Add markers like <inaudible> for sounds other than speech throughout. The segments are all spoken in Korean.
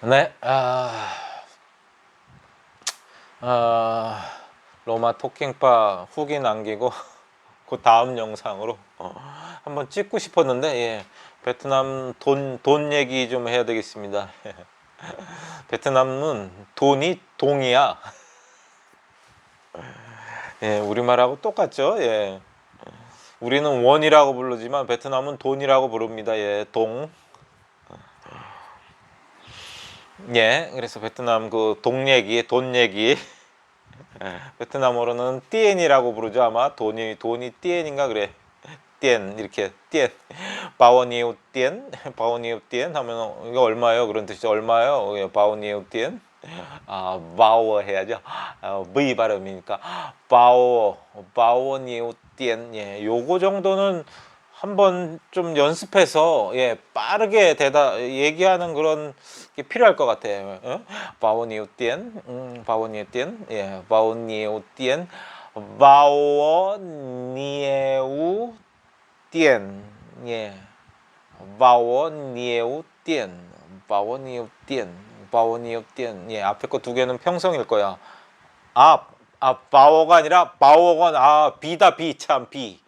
네, 아, 아, 로마 토킹바 후기 남기고 <laughs> 그 다음 영상으로 어, 한번 찍고 싶었는데 예, 베트남 돈, 돈 얘기 좀 해야 되겠습니다. <laughs> 베트남은 돈이 동이야. <laughs> 예, 우리말하고 똑같죠. 예. 우리는 원이라고 부르지만 베트남은 돈이라고 부릅니다. 예, 동. 예, 그래서 베트남 그 동 얘기, 돈 얘기. <laughs> 베트남어로는 띠엔이라고 부르죠. 아마 돈이 돈이 띠엔인가 그래. 띠엔 이렇게 띠엔. 바오니우 띠엔, <laughs> 바오니우 띠엔 하면 이거 얼마요? 그런 뜻이죠. 얼마요? 예, 바오니우 띠엔. 아, 바오 해야죠. 아, V 발음이니까 바오, 바오니우 띠엔. 예, 요거 정도는 한번 좀 연습해서 예 빠르게 대다 얘기하는 그런 게 필요할 것 같아요. 어? 바오니우띠엔, 음, 바오니우띠엔, 예, 바오니우띠엔, 바오니에우 띠엔, 예, 바오니에우 띠엔, 바오니우띠엔, 바오니우띠엔, 예, 앞에 거 두 개는 평성일 거야. 아, 아 바오가 아니라 바오건 아 비다 비 참 비.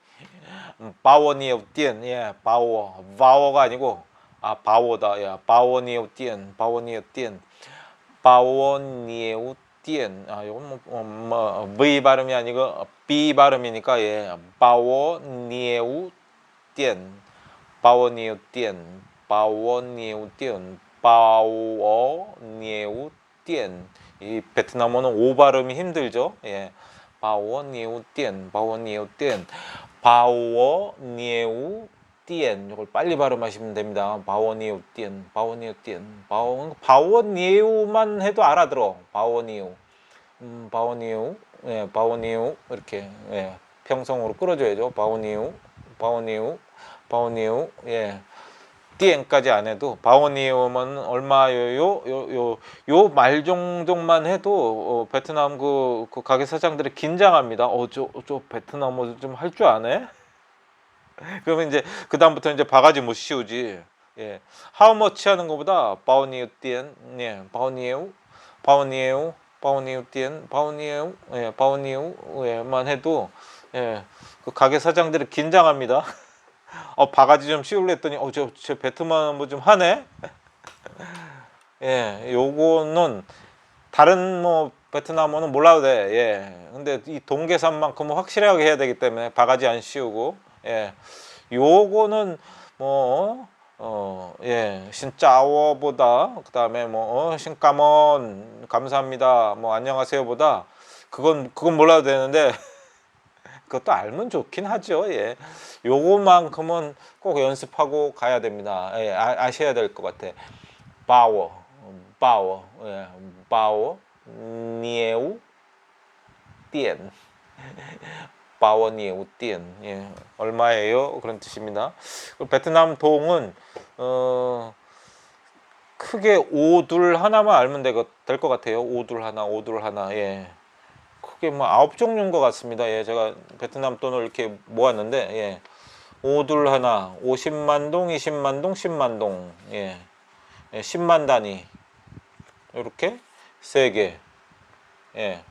바오니오 띠엔 예 바오 바오가 아니고 아 바오다 예 바오니오 띠엔 바오니오 띠엔 바오니오 띠엔. 아 이건 뭐, 어, 뭐 V 발음이 아니고 B 발음이니까 예 바오니오 띠엔 바오니오 띠엔 바오니오 띠엔 바오니오 띠엔. 이 베트남어는 오 발음이 힘들죠? 예 바오니오 띠엔 바오니오 띠엔 바오 니에우 띠엔. 이걸 빨리 발음하시면 됩니다. 바오 니에우 띠엔. 바오 니에우 띠엔. 바오 바오 니에우만 해도 알아들어. 바오 니에우. 음, 바오 니에우. 예, 바오 니에우. 이렇게 예, 평성으로 끌어줘야죠. 바오 니에우. 바오 니에우. 바오 니에우. 예. 띠엔까지 안 해도 바오니오면 얼마요? 요 요 말 정도만 해도 어, 베트남 그, 그 가게 사장들이 긴장합니다. 어저 저 베트남어 좀 할 줄 아네? <laughs> 그러면 이제 그 다음부터 이제 바가지 못 씌우지. 예, much 하는 것보다 바오니오 띠엔, 예, 바오니오, 바오니오, 바오니오 띠엔, 바오니오, 예, 바오니오, 예만 해도 예, 그 가게 사장들이 긴장합니다. <laughs> 어 바가지 좀 씌울래 했더니 어 저 저 베트남 뭐좀 하네. <laughs> 예, 요거는 다른 뭐 베트남어는 몰라도 돼. 예. 근데 이 동계산만큼은 확실하게 해야 되기 때문에 바가지 안 씌우고 예. 요거는 뭐 어, 예, 신짜오보다 그다음에 뭐 어, 신까먼 감사합니다. 뭐 안녕하세요보다 그건 그건 몰라도 되는데 <laughs> 그것도 알면 좋긴 하죠. 예. 요거만큼은 꼭 연습하고 가야 됩니다. 예, 아, 아셔야 될 것 같아. 바워, 바워, 예, 바워, 니에우, 띠엔. 바워 니에우 띠엔. 예, 얼마예요? 그런 뜻입니다. 베트남 동은 어 크게 오둘 하나만 알면 될 것 같아요. 오둘 하나, 오둘 하나. 예. 크게 뭐 아홉 종류인 것 같습니다. 예, 제가 베트남 돈을 이렇게 모았는데 예. 오둘 하나, 50만 동, 20만 동, 10만 동, 예, 예 10만 단위 이렇게 세 개, 예.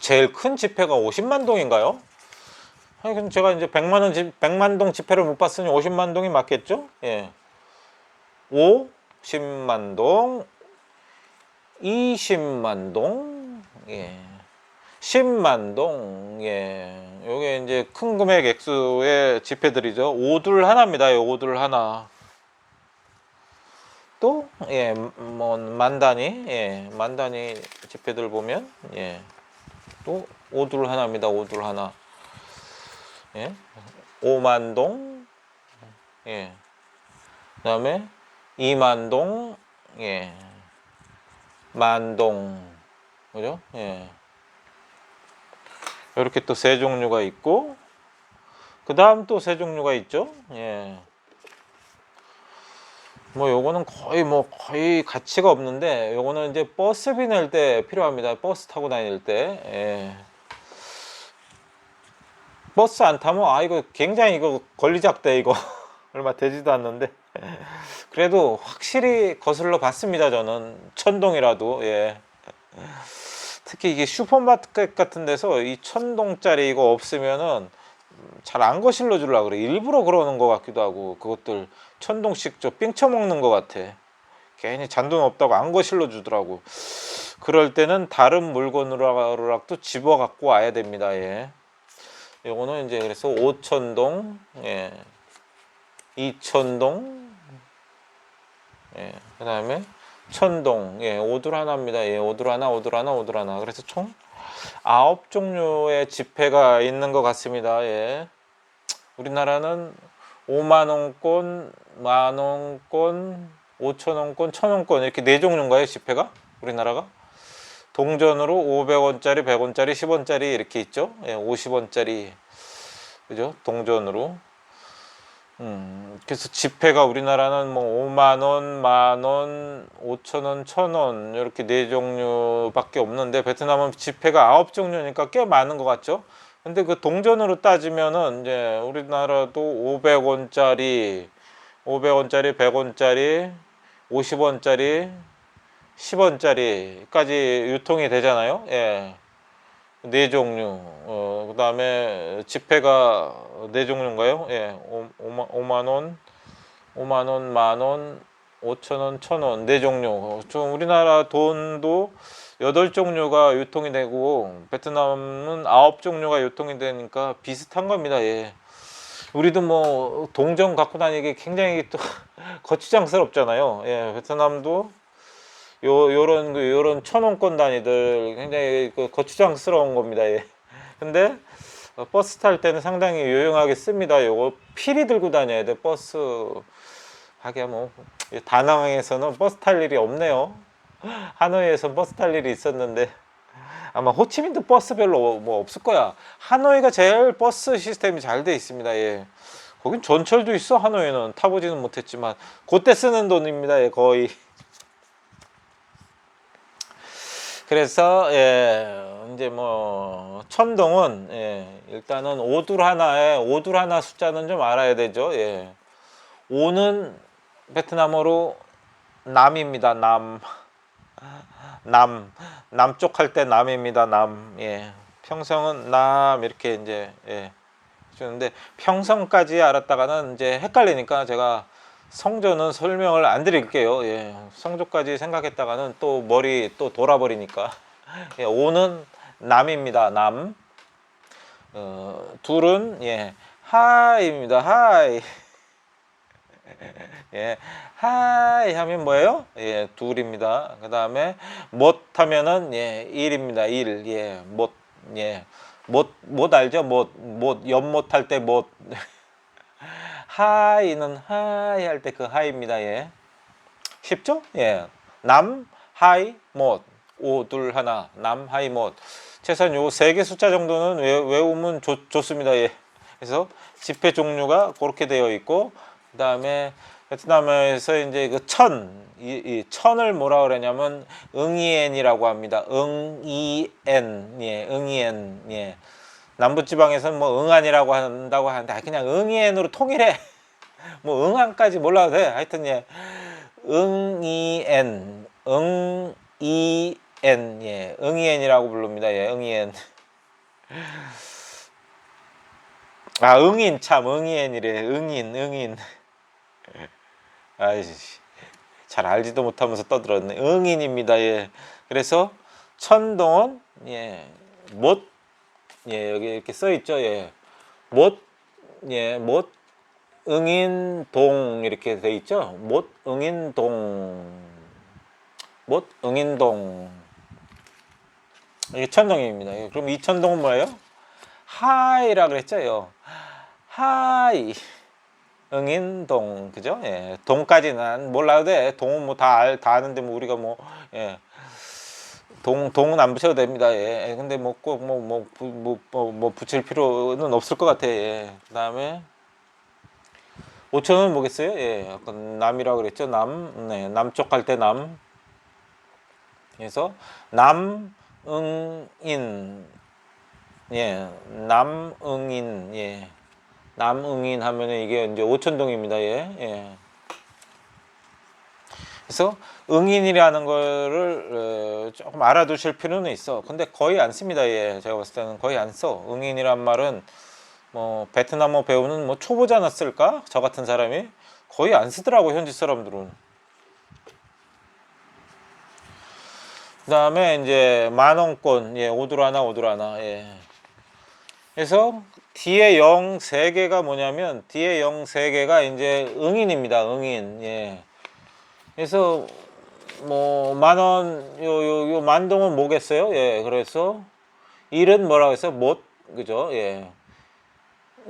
제일 큰 지폐가 50만 동인가요? 하여튼 제가 이제 100만 원 지, 100만 동 지폐를 못 봤으니 50만 동이 맞겠죠? 예. 5, 10만 동, 20만 동, 예. 10만 동, 예. 요게 이제 큰 금액 액수의 지폐들이죠. 오둘 하나입니다. 요 오둘 하나. 또, 예, 뭐, 만 단위, 예, 만 단위 지폐들 보면, 예. 또, 오둘 하나입니다. 오둘 하나. 예. 5만 동, 예. 그 다음에 2만 동, 예. 만동, 그죠? 예. 이렇게 또 세 종류가 있고 그 다음 또 세 종류가 있죠 예. 뭐 요거는 거의 뭐 거의 가치가 없는데 요거는 이제 버스비 낼 때 필요합니다 버스 타고 다닐 때 예. 버스 안 타면 아 이거 굉장히 이거 권리 잡대 이거 <laughs> 얼마 되지도 않는데 <laughs> 그래도 확실히 거슬러 봤습니다. 저는 천동이라도 예. 특히 이게 슈퍼마켓 같은 데서 이 천동짜리 이거 없으면은 잘 안 거실러 주려고 그래. 일부러 그러는 것 같기도 하고 그것들 천동씩 저 삥 쳐 먹는 것 같아. 괜히 잔돈 없다고 안 거실러 주더라고. 그럴 때는 다른 물건으로라도 집어 갖고 와야 됩니다. 예. 요거는 이제 그래서 오천동, 예. 이천동, 예. 그다음에 천동, 예. 오둘 하나입니다. 예. 오둘 하나, 오둘 하나, 오둘 하나. 그래서 총 아홉 종류의 지폐가 있는 것 같습니다. 예. 우리나라는 5만 원권, 만 원권, 5천 원권, 천 원권 이렇게 네 종류인가요? 지폐가? 우리나라가? 동전으로 500원짜리, 100원짜리, 10원짜리 이렇게 있죠. 예, 50원짜리. 그죠? 동전으로. 음, 그래서 지폐가 우리나라는 뭐 5만 원, 만 원, 5천 원, 천 원 이렇게 네 종류밖에 없는데 베트남은 지폐가 아홉 종류니까 꽤 많은 것 같죠? 근데 그 동전으로 따지면은 이제 우리나라도 500원짜리, 500원짜리, 100원짜리, 50원짜리, 10원짜리까지 유통이 되잖아요. 예. 네 종류. 어, 그 다음에 지폐가 네 종류인가요? 예. 5만, 5만 원, 5만 원, 만 원, 5천 원, 천 원, 네 종류. 어, 좀 우리나라 돈도 여덟 종류가 유통이 되고 베트남은 아홉 종류가 유통이 되니까 비슷한 겁니다. 예. 우리도 뭐 동전 갖고 다니기 굉장히 또 <laughs> 거추장스럽잖아요. 예, 베트남도 요 요런 그 요런 천 원권 단위들 굉장히 그 거추장스러운 겁니다. 예. <laughs> 근데 어, 버스 탈 때는 상당히 유용하게 씁니다. 요거 필히 들고 다녀야 돼. 버스 하기야 뭐 다낭에서는 버스 탈 일이 없네요. <laughs> 하노이에서 버스 탈 일이 있었는데 아마 호치민도 버스 별로 뭐 없을 거야. 하노이가 제일 버스 시스템이 잘 돼 있습니다. 예. 거긴 전철도 있어 하노이는 타보지는 못했지만 그때 쓰는 돈입니다. 예, 거의. 그래서 예, 이제 뭐 천동은 예, 일단은 오둘 하나에 오둘 하나 숫자는 좀 알아야 되죠. 예. 오는 베트남어로 남입니다. 남. 남. 남쪽 할 때 남입니다. 남. 예. 평성은 남 이렇게 이제 예. 주는데 평성까지 알았다가는 이제 헷갈리니까 제가 성조는 설명을 안 드릴게요. 예. 성조까지 생각했다가는 또 머리 또 돌아버리니까. <laughs> 예. 오는 남입니다. 남. 어, 둘은 예. 하이입니다. 하이. <laughs> 예. 하이 하면 뭐예요? 예, 둘입니다. 그다음에 못 하면은 예, 일입니다. 일. 예. 못 예. 못, 못 알죠? 못, 못, 연못 할 때 못. <laughs> 하이는 하이 할 때 그 하이입니다. 예. 쉽죠? 예. 남, 하이, 못. 오, 둘, 하나. 남, 하이, 못. 최소한 요 세 개 숫자 정도는 외, 외우면 좋, 좋습니다. 예. 그래서 지폐 종류가 그렇게 되어 있고, 그 다음에 베트남에서 이제 그 천, 이, 이 천을 뭐라 그러냐면 응이엔이라고 합니다. 응이엔, 예, 응이엔, 예. 남부지방에서는 뭐 응안이라고 한다고 하는데 아, 그냥 응이엔으로 통일해. <laughs> 뭐 응안까지 몰라도 돼. 하여튼 예, 응이엔, 응이엔, 예, 응이엔이라고 부릅니다. 예, 응이엔. 아, 응인 참 응이엔이래. 응인, 응인. 아이씨. 잘 알지도 못하면서 떠들었네. 응인입니다. 예. 그래서 천동은 예. 못 예, 여기 이렇게 써 있죠. 예. 못 예, 못 응인동 이렇게 돼 있죠. 못 응인동. 못 응인동. 이게 천동입니다. 예, 그럼 이 천동은 뭐예요? 하이라 그랬죠. 하이. 응인동 그죠? 예, 동까지는 몰라도 돼. 동은 뭐 다 다 아는데 뭐 우리가 뭐 예. 동 동은 안 붙여도 됩니다. 예. 근데 뭐 꼭 뭐뭐뭐뭐 뭐 붙일 필요는 없을 것 같아. 예. 그 다음에 5천은 뭐겠어요? 예. 약간 남이라고 그랬죠. 남. 네. 남쪽 할때 남. 그래서 남 응 인 예. 남 응 인 예. 남응인 하면은 이게 이제 오천동입니다. 예. 예. 그래서 응인이라는 거를 어, 조금 알아두실 필요는 있어. 근데 거의 안 씁니다. 예, 제가 봤을 때는 거의 안 써. 응인이란 말은 뭐 베트남어 배우는 뭐 초보자나 쓸까? 저 같은 사람이 거의 안 쓰더라고 현지 사람들은. 그다음에 이제 만원권, 예, 오두라나 오두라나, 예. 그래서 뒤에 영세 개가 뭐냐면 뒤에 영세 개가 이제 응인입니다. 응인, 예. 그래서 뭐 만원 요 요 요 만동은 뭐겠어요? 예. 그래서 일은 뭐라고 했어요? 못 그죠? 예.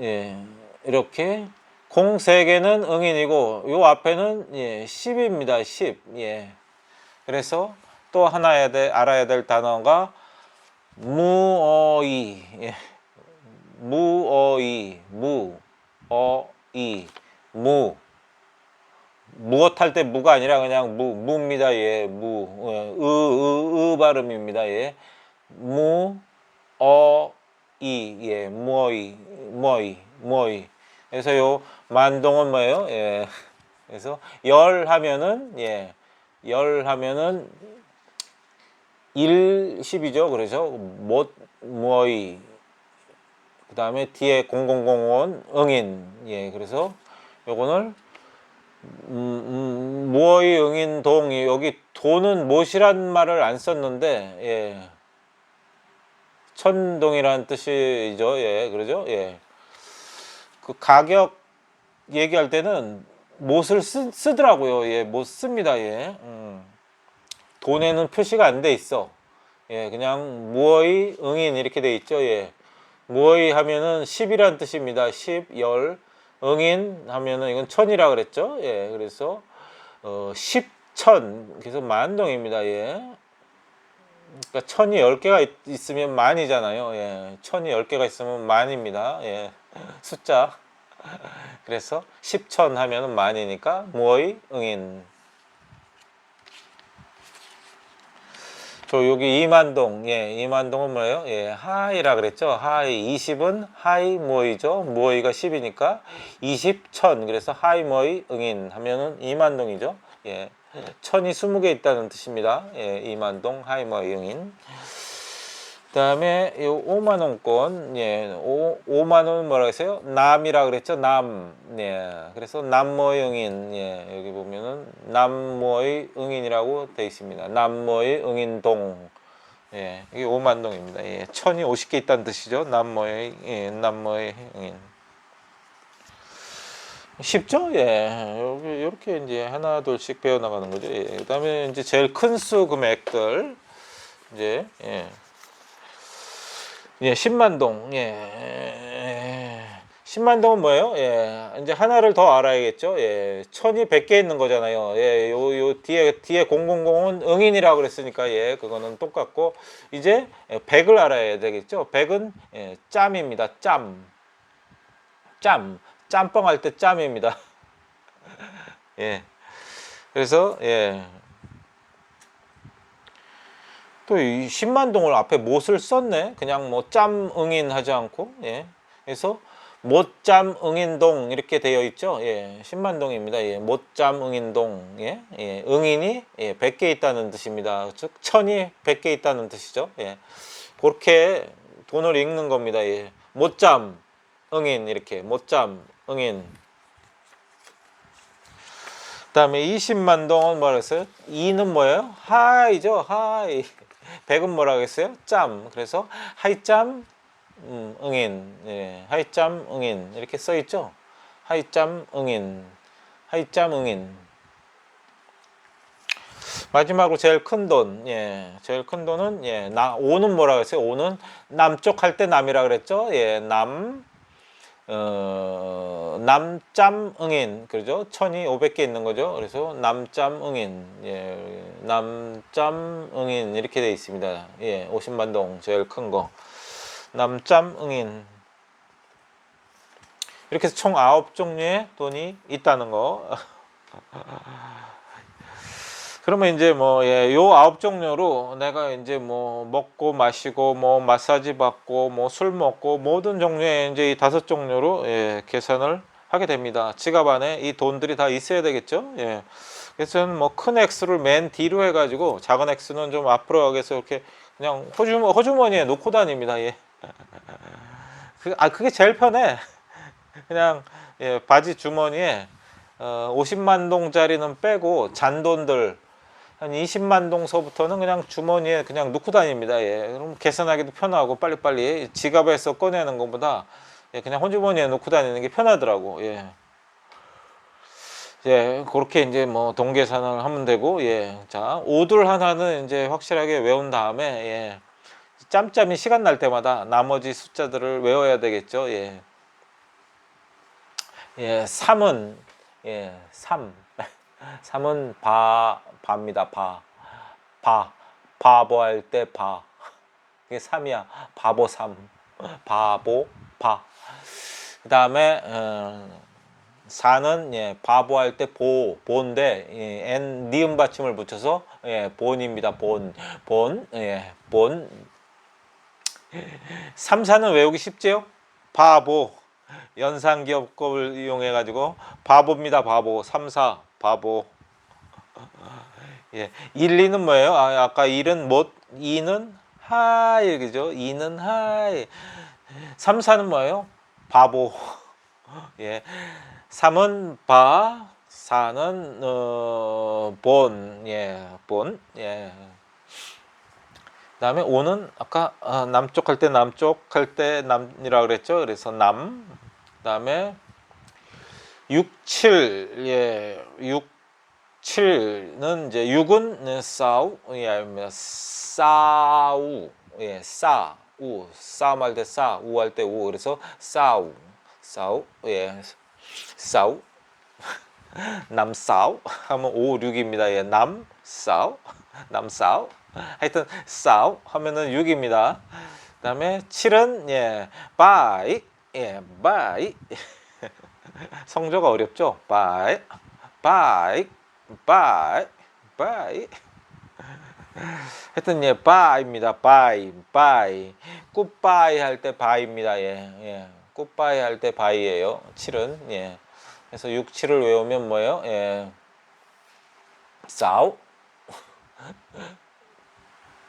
예. 이렇게 공 세 개는 응인이고 요 앞에는 예, 10입니다. 10. 예. 그래서 또 하나 해야 돼, 알아야 될 단어가 무어이. 예. 무어이. 무어이. 무. 무엇 할 때 무가 아니라 그냥 무, 무입니다. 예, 무. 어, 으, 으, 으 발음입니다. 예. 무, 어, 이. 예, 무어이. 무어이. 무어이. 그래서 요 만동은 뭐예요? 예. 그래서 열 하면은, 예. 열 하면은 1, 10이죠. 그래서 못, 무어이. 그 다음에 뒤에 0001 응인. 예, 그래서 요거를 음, 음, 무어의 응인 동이 여기 도는 못이란 말을 안 썼는데 예. 천동이라는 뜻이죠. 예, 그러죠. 예. 그 가격 얘기할 때는 못을 쓰, 쓰더라고요. 예, 못 씁니다. 예. 음. 돈에는 표시가 안 돼 있어. 예, 그냥 무어의 응인 이렇게 돼 있죠. 예. 무어의 하면은 10이란 뜻입니다. 10, 열. 응인 하면은 이건 천이라 그랬죠. 예, 그래서 어, 10천 그래서 만동입니다. 예. 그러니까 천이 10개가 있, 으면 만이잖아요. 예. 천이 10개가 있으면 만입니다. 예. 숫자. 그래서 10천 하면은 만이니까 무어의 응인. 저 여기 이만동, 예, 이만동은 뭐예요? 예, 하이라 그랬죠? 하이 20은 하이 모이죠? 모이가 10이니까 20, 천 그래서 하이 모이 응인 하면은 이만동이죠? 예, 천이 20개 있다는 뜻입니다. 예, 이만동 하이 모이 응인. 그다음에 요 5만 원권, 예, 5, 5만 원은 뭐라 했어요? 남이라 그랬죠? 남, 예, 그래서 남모의 응인, 예, 여기 보면은 남모의 응인이라고 돼 있습니다. 남모의 응인동, 예, 이게 5만 동입니다. 예, 천이 50개 있다는 뜻이죠? 남모의, 예, 남모의 응인. 쉽죠? 예, 이렇게 이제 하나 둘씩 배워 나가는 거죠. 예, 그다음에 이제 제일 큰 수 금액들, 이제 예. 예, 10만 동. 예. 10만 동은 뭐예요? 예. 이제 하나를 더 알아야겠죠. 예. 천이 100개 있는 거잖아요. 예. 요, 요 뒤에, 뒤에 000은 응인이라고 그랬으니까 예. 그거는 똑같고. 이제 100을 알아야 되겠죠. 100은 예, 짬입니다. 짬. 짬. 짬뽕 할 때 짬입니다. <laughs> 예. 그래서, 예. 또 이 10만 동을 앞에 못을 썼네. 그냥 뭐 짬 응인 하지 않고. 예. 그래서 못짬 응인동 이렇게 되어 있죠. 예. 10만 동입니다. 예. 못짬 응인동. 예. 예. 응인이 예. 100개 있다는 뜻입니다. 즉 천이 100개 있다는 뜻이죠. 예. 그렇게 돈을 읽는 겁니다. 예. 못짬 응인 이렇게 못짬 응인 그다음에 20만 동은 뭐라 했어요? 2는 뭐예요? 하이죠. 하이. 백은 뭐라고 했어요? 짬. 그래서 하이짬 음, 응인. 예. 하이짬 응인. 이렇게 써 있죠? 하이짬 응인. 하이짬 응인. 마지막으로 제일 큰 돈. 예. 제일 큰 돈은 예. 나 5는 뭐라고 했어요? 5는 남쪽 할 때 남이라 그랬죠? 예. 남 어, 남짬 응인 그죠? 천이 500개 있는 거죠. 그래서 남짬 응인, 예, 남짬 응인 이렇게 돼 있습니다. 예, 50만 동 제일 큰 거. 남짬 응인 이렇게 해서 총 9종류의 돈이 있다는 거. <laughs> 그러면 이제 뭐, 예, 요 아홉 종류로 내가 이제 뭐 먹고 마시고 뭐 마사지 받고 뭐 술 먹고 모든 종류의 이제 이 다섯 종류로 예, 계산을 하게 됩니다. 지갑 안에 이 돈들이 다 있어야 되겠죠. 예. 그래서 저는 뭐 큰 X를 맨 뒤로 해가지고 작은 X는 좀 앞으로 가게 해서 이렇게 그냥 호주머, 호주머니에 놓고 다닙니다. 예. 그, 아, 그게 제일 편해. <laughs> 그냥 예, 바지 주머니에 어, 50만 동짜리는 빼고 잔돈들 한 20만 동서부터는 그냥 주머니에 그냥 놓고 다닙니다. 예. 그럼 계산하기도 편하고 빨리빨리 지갑에서 꺼내는 것보다 예, 그냥 혼주머니에 놓고 다니는 게 편하더라고. 예. 예, 그렇게 이제 뭐 동계산을 하면 되고, 예. 자, 오들 하나는 이제 확실하게 외운 다음에, 예. 짬짬이 시간 날 때마다 나머지 숫자들을 외워야 되겠죠. 예. 예, 3은, 예, 3. 3은 <laughs> 바, 바입니다. 바. 바. 바보 할 때 바. 그게 3이야. 바보 3. 바보, 바. 그 다음에, 어, 4는 예, 바보 할 때 보, 보인데 예, n 니은 받침을 붙여서 예, 본입니다. 본, 본, 예, 본. 3, 4는 외우기 쉽지요? 바보. 연상기업법을 이용해 가지고 바보입니다. 바보. 3, 4 바보. 예. 1, 2는 뭐예요? 아, 아까 1은 못, 2는 하이 그죠? 2는 하이. 3, 4는 뭐예요? 바보. <laughs> 예. 3은 바, 4는 어, 본, 예, 본, 예. 그다음에 5는 아까 아, 남쪽 할 때 남쪽 할 때 남이라 그랬죠. 그래서 남. 그다음에 6, 7, 예, 6, 7는 이제 6은 싸우, 예. 싸우, 예, 싸, 우, 싸움 할 때 싸, 우할 때 우, 그래서 싸우, 싸우, 예, 싸우 <laughs> 남싸우 하면 5, 6입니다. 예, 남싸우 남싸우 하여튼 싸우 하면은 6입니다. 그다음에 7은 예, 바이 예, 바이 <laughs> 성조가 어렵죠? 바이 바이 바이 바이 하여튼 예, 바입니다. 바이 바이 굿바이 할 때 바입니다. 예, 예. 굿바이 할 때 바이예요. 7은 예. 그래서 6, 7을 외우면 뭐예요? 예. 싸우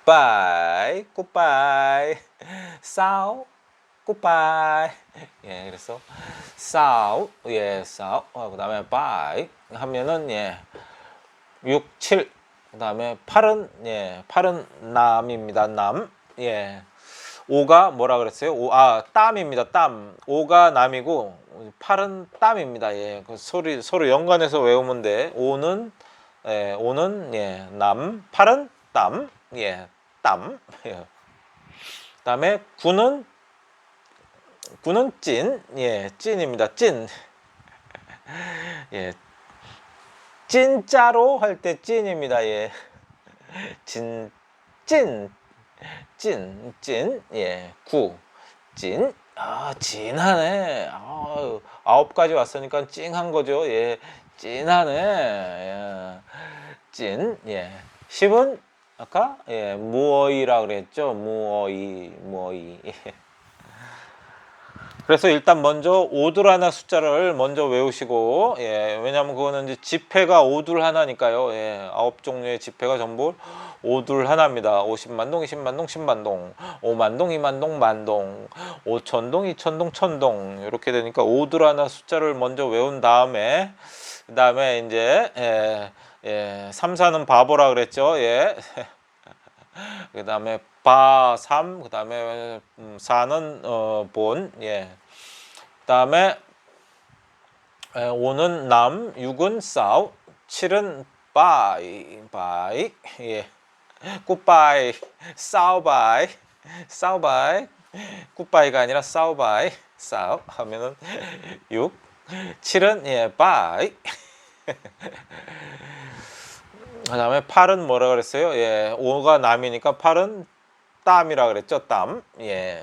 바이 굿바이 싸우 굿바이 예 그래서 싸우 예 싸우 어, 그 다음에 바이 하면은 예 6 7 그 다음에 8은 예 8은 남입니다 남 예 5가 뭐라 그랬어요? 오, 아, 땀입니다. 땀. 5가 남이고 8은 땀입니다. 예. 그 소리 서로 연관해서 외우면 돼. 5는 예, 5는 예, 남, 8은 땀. 예. 땀. <laughs> 예. 그 다음에 9는 9는 찐. 예, 찐입니다. 찐. <laughs> 예. 진짜로 할 때 찐입니다. 예. 진 찐. 찐, 찐, 예, 구, 찐, 아, 진하네. 아, 아홉 가지 왔으니까 찡한 거죠. 예, 찐하네. 예, 찐, 예. 십은 아까 예, 무어이라 그랬죠. 무어이, 무어이. 예. 그래서 일단 먼저 오둘 하나 숫자를 먼저 외우시고 예, 왜냐면 그거는 이제 지폐가 오둘 하나니까요. 예, 아홉 종류의 지폐가 전부 오둘 하나입니다. 50만 동, 20만 동, 10만 동, 5만 동, 2만 동, 만 동, 5천 동, 2천 동, 천동 이렇게 되니까 오둘 하나 숫자를 먼저 외운 다음에 그 다음에 이제 예, 예, 3, 4는 바보라 그랬죠. 예. 그 다음에 바, 3, 그 다음에 음, 4는 어, 본, 예. 그 다음에 5는 남, 6은 싸우, 7은 바이, 바이, 예. 굿바이, 싸우바이, 싸우바이, 굿바이가 아니라 싸우바이, 싸우 하면은 6, 7은 예, 바이. 그 다음에 8은 뭐라 그랬어요? 예, 5가 남이니까 8은 땀이라 그랬죠. 땀. 예.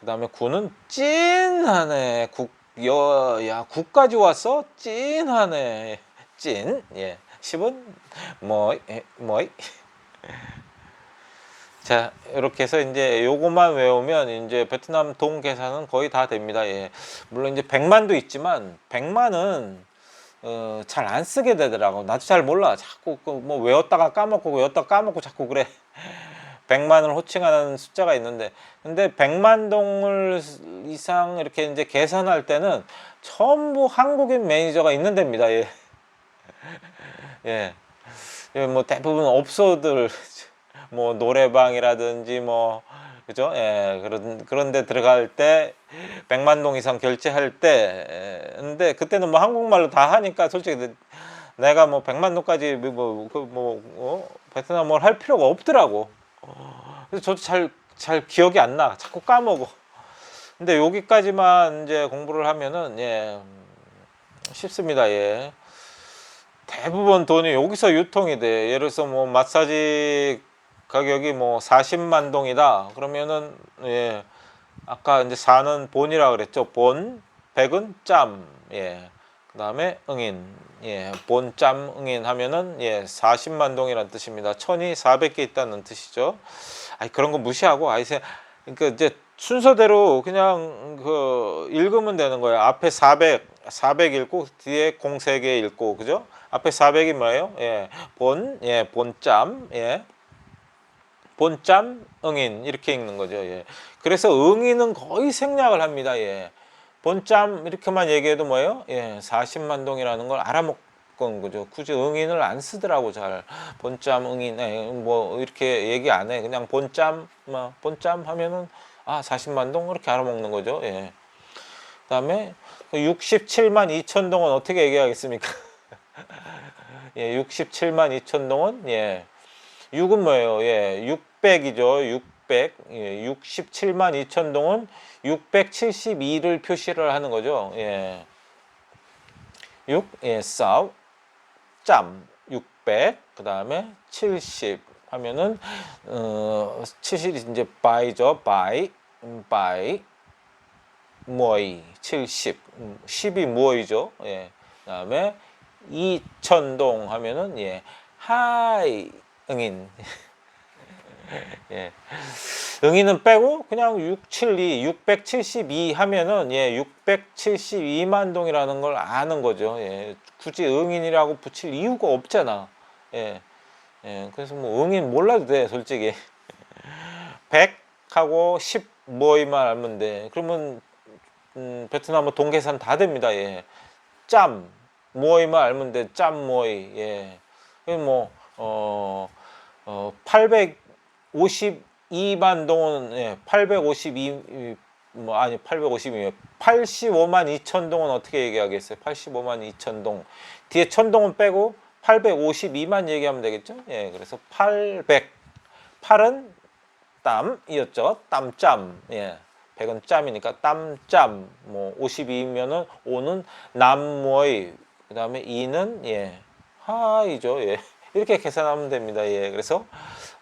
그다음에 9는 찐하네. 국, 여, 야, 9까지 왔어? 찐하네. 찐. 예. 10은 뭐, 뭐. 자, 이렇게 해서 이제 요것만 외우면 이제 베트남 동 계산은 거의 다 됩니다. 예. 물론 이제 100만도 있지만 100만은 어, 잘 안 쓰게 되더라고. 나도 잘 몰라. 자꾸 그 뭐 외웠다가 까먹고 외웠다가 까먹고 자꾸 그래. <laughs> 100만을 호칭하는 숫자가 있는데 근데 100만 동을 이상 이렇게 이제 계산할 때는 전부 한국인 매니저가 있는 데입니다. 예. <laughs> 예. 예, 뭐 대부분 업소들 <laughs> 뭐 노래방이라든지 뭐 그죠? 예, 그런 그런 데 들어갈 때 100만 동 이상 결제할 때 예, 근데 그때는 뭐 한국말로 다 하니까 솔직히 내- 내가 뭐 100만 동까지 뭐그 뭐 어? 베트남어를 할 필요가 없더라고. 그래서 저도 잘 잘 기억이 안 나. 자꾸 까먹어. 근데 여기까지만 이제 공부를 하면은 예 음, 쉽습니다. 예. 대부분 돈이 여기서 유통이 돼. 예를 들어서 뭐 마사지 가격이 뭐 40만 동이다. 그러면은 예. 아까 이제 4는 본이라 그랬죠. 본, 100은 짬. 예. 그다음에 응인. 예. 본, 짬, 응인 하면은 예, 40만 동이라는 뜻입니다. 천이 400개 있다는 뜻이죠. 아니 그런 거 무시하고 아이 세 그러니까 이제 순서대로 그냥 그 읽으면 되는 거예요. 앞에 400, 400 읽고 뒤에 공 3개 읽고 그죠? 앞에 400이 뭐예요? 예. 본, 예, 본짬, 예. 본짬, 응인 이렇게 읽는 거죠. 예. 그래서 응인은 거의 생략을 합니다. 예. 본짬 이렇게만 얘기해도 뭐예요? 예. 40만 동이라는 걸 알아먹은 거죠. 굳이 응인을 안 쓰더라고 잘. 본짬, 응인, 예, 뭐 이렇게 얘기 안 해. 그냥 본짬, 뭐 본짬 하면은 아 40만 동 이렇게 알아먹는 거죠. 예. 그다음에 67만 2천 동은 어떻게 얘기하겠습니까? <laughs> 예, 67만 2천 동은 예. 6은 뭐예요? 예, 600이죠. 600. 예, 67만 2천 동은 672를 표시를 하는 거죠. 예. 6, 예, 싸우, 짬, 600. 그 다음에 70 하면은, 어, 70이 이제 by죠. by, 음, by. 무어이 70 음, 10이 무어이죠 예 그 다음에 이천동 하면은 예 하이 응인 <laughs> 예 응인은 빼고 그냥 672 672 하면은 예 672만 동이라는 걸 아는 거죠 예 굳이 응인이라고 붙일 이유가 없잖아 예 예, 그래서 뭐 응인 몰라도 돼 솔직히 100하고 10 뭐이만 알면 돼 그러면 음, 베트남은 동계산 다 됩니다. 예. 짬 모이만 알면 돼. 짬 모이. 예. 뭐 어, 어 852만 동은 예, 852 뭐 아니 852 85만 2천 동은 어떻게 얘기하겠어요? 85만 2천 동. 뒤에 천 동은 빼고 852만 얘기하면 되겠죠? 예. 그래서 800 8은 땀이었죠. 땀짬. 예. 100은 짬이니까 땀짬 뭐 52면은 5는 남모의 그다음에 2는 예 하이죠 예 이렇게 계산하면 됩니다 예 그래서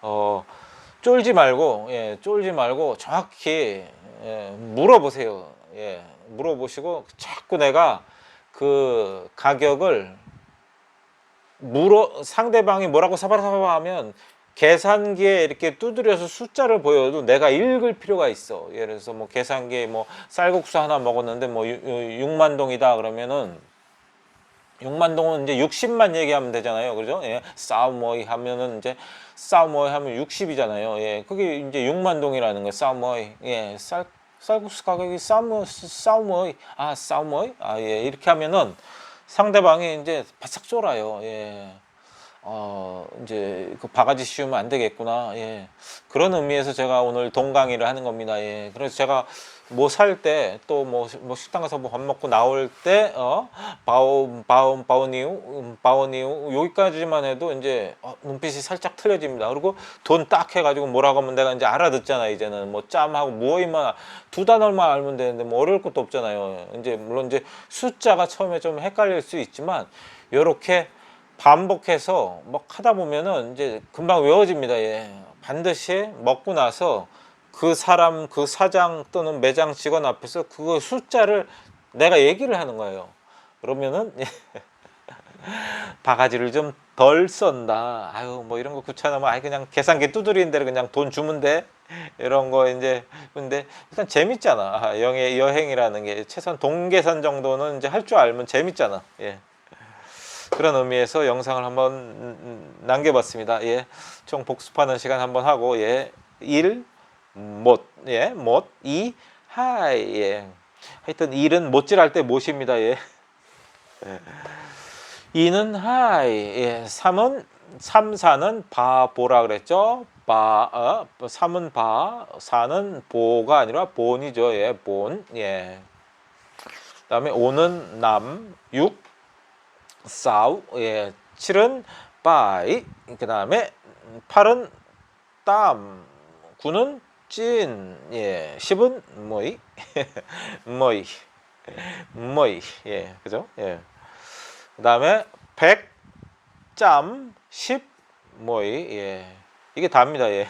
어 쫄지 말고 예 쫄지 말고 정확히 예, 물어보세요 예 물어보시고 자꾸 내가 그 가격을 물어 상대방이 뭐라고 사바사바 하면 계산기에 이렇게 두드려서 숫자를 보여도 내가 읽을 필요가 있어. 예를 들어서 뭐 계산기에 뭐 쌀국수 하나 먹었는데 뭐 6만 동이다 그러면은 6만 동은 이제 60만 얘기하면 되잖아요. 그죠? 예. 싸우모이 하면은 이제 싸우모이 하면 60이잖아요. 예. 그게 이제 6만 동이라는 거예요. 싸우모이. 예. 쌀 쌀국수 가격이 싸우모 싸우모이. 아, 싸우모이. 아, 예. 이렇게 하면은 상대방이 이제 바싹 쫄아요. 예. 어, 이제 그 바가지 씌우면 안 되겠구나. 예. 그런 의미에서 제가 오늘 동강의를 하는 겁니다. 예. 그래서 제가 뭐 살 때 또뭐 뭐 식당 가서 뭐 밥 먹고 나올 때 어, 바오 바오 바오니우 음, 바오니우 여기까지만 해도 이제 어, 눈빛이 살짝 틀려집니다. 그리고 돈 딱 해가지고 뭐라고 하면 내가 이제 알아듣잖아. 이제는 뭐 짬하고 무어이만 두 단어만 알면 되는데 뭐 어려울 것도 없잖아요. 이제 물론 이제 숫자가 처음에 좀 헷갈릴 수 있지만 요렇게 반복해서 막 하다 보면은 이제 금방 외워집니다. 예. 반드시 먹고 나서 그 사람, 그 사장 또는 매장 직원 앞에서 그 숫자를 내가 얘기를 하는 거예요. 그러면은 <laughs> 바가지를 좀 덜 썬다. 아유, 뭐 이런 거 귀찮으면 아예 그냥 계산기 두드리는 대로 그냥 돈 주면 돼. 이런 거 이제 근데 일단 재밌잖아. 아, 여행 여행이라는 게 최소한 동계산 정도는 이제 할 줄 알면 재밌잖아. 예. 그런 의미에서 영상을 한번 음, 남겨봤습니다. 예, 총 복습하는 시간 한번 하고 예, 일, 못, 예, 못, 이, 하이, 예. 하여튼 일은 못질할 때 못입니다. 예. 이는 하이, 예. 삼은 삼, 사는 바보라 그랬죠. 바, 어, 삼은 바, 사는 보가 아니라 본이죠. 예, 본, 예. 그다음에 오는 남, 육, 싸우, 예, 칠은 바이, 그다음에 팔은 땀, 구는 찐, 예, 십은 뭐이, 뭐이, 뭐이, 예, 그죠? 예. 그 다음에 백, 짬, 십, 뭐이, 예, 이게 답니다, 예.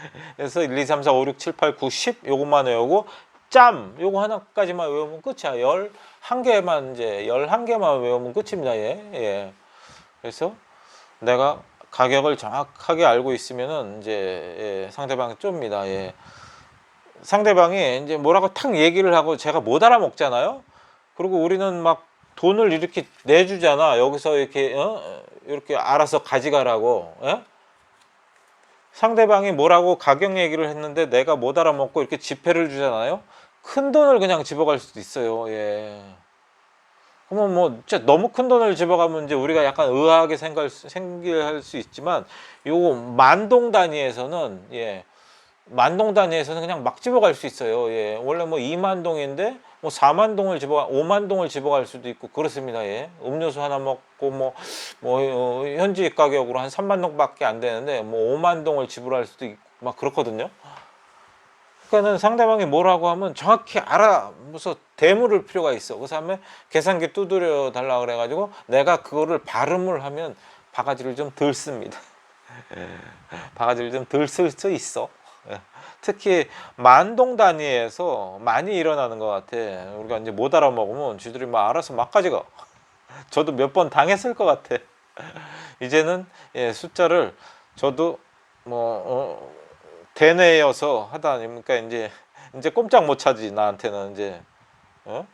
<laughs> 그래서 1, 2, 3, 4, 5, 6, 7, 8, 9, 10 요것만 외우고 짬 요거 하나까지만 외우면 끝이야. 열한 개만 이제 열한 개만 외우면 끝입니다. 예. 예. 그래서 내가 가격을 정확하게 알고 있으면은 이제 예, 상대방이 좁니다. 예. 상대방이 이제 뭐라고 탁 얘기를 하고 제가 못 알아먹잖아요. 그리고 우리는 막 돈을 이렇게 내주잖아. 여기서 이렇게 어? 이렇게 알아서 가져가라고. 예? 상대방이 뭐라고 가격 얘기를 했는데 내가 못 알아먹고 이렇게 지폐를 주잖아요. 큰 돈을 그냥 집어갈 수도 있어요. 예. 그러면 뭐 진짜 너무 큰 돈을 집어가면 이제 우리가 약간 의아하게 생각할 수, 생길 수 있지만 요거 만동 단위에서는 예. 만동 단위에서는 그냥 막 집어갈 수 있어요. 예. 원래 뭐 2만 동인데 뭐 4만 동을 집어 5만 동을 집어갈 수도 있고 그렇습니다. 예. 음료수 하나 먹고 뭐, 뭐 어, 현지 가격으로 한 3만 동밖에 안 되는데 뭐 5만 동을 지불할 수도 있고 막 그렇거든요. 그러니까는 상대방이 뭐라고 하면 정확히 알아서 대물을 필요가 있어. 그 다음에 계산기 두드려 달라 그래가지고 내가 그거를 발음을 하면 바가지를 좀 덜 씁니다. 바가지를 좀 덜 쓸 수 있어. 예. 특히 만동 단위에서 많이 일어나는 것 같아. 우리가 이제 못 알아먹으면 쥐들이 막 알아서 막 가져가. 저도 몇 번 당했을 것 같아. 이제는 예, 숫자를 저도 뭐 어, 대내여서 하다 보니까 이제 이제 꼼짝 못 차지 나한테는 이제. 어?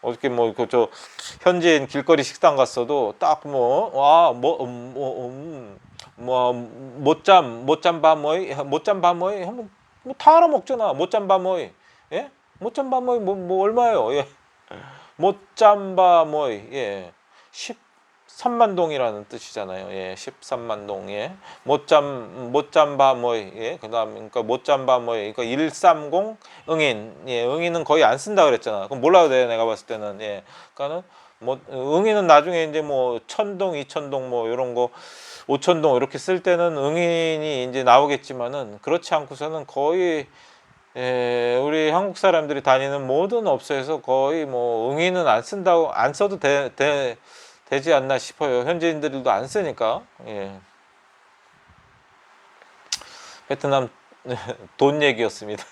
어저께 뭐그저 현지인 길거리 식당 갔어도 딱 뭐와뭐 음, 뭐, 음, 뭐 못잠 바모이 못잠 바모이? 하면 뭐다 알아 먹잖아. 못잠 바모이. 예? 못잠 바모이 뭐, 뭐 얼마예요? 예. 못잠 바모이. 예 13만 동이라는 뜻이잖아요. 예 13만 동 예 못잠 못잠바 모이 예 그다음 그러니까 못잠바 모이 그러니까 130 응인. 예 응인은 거의 안 쓴다 그랬잖아. 그럼 몰라도 돼 내가 봤을 때는. 예 그러니까는 뭐 응인은 나중에 이제 뭐 천동 이천동 뭐 이런 거 오천동 이렇게 쓸 때는 응인이 이제 나오겠지만은 그렇지 않고서는 거의 예, 우리 한국 사람들이 다니는 모든 업소에서 거의 뭐 응인은 안 쓴다고 안 써도 돼, 돼 되지 않나 싶어요. 현지인들도 안 쓰니까. 예. 베트남 <laughs> 돈 얘기였습니다.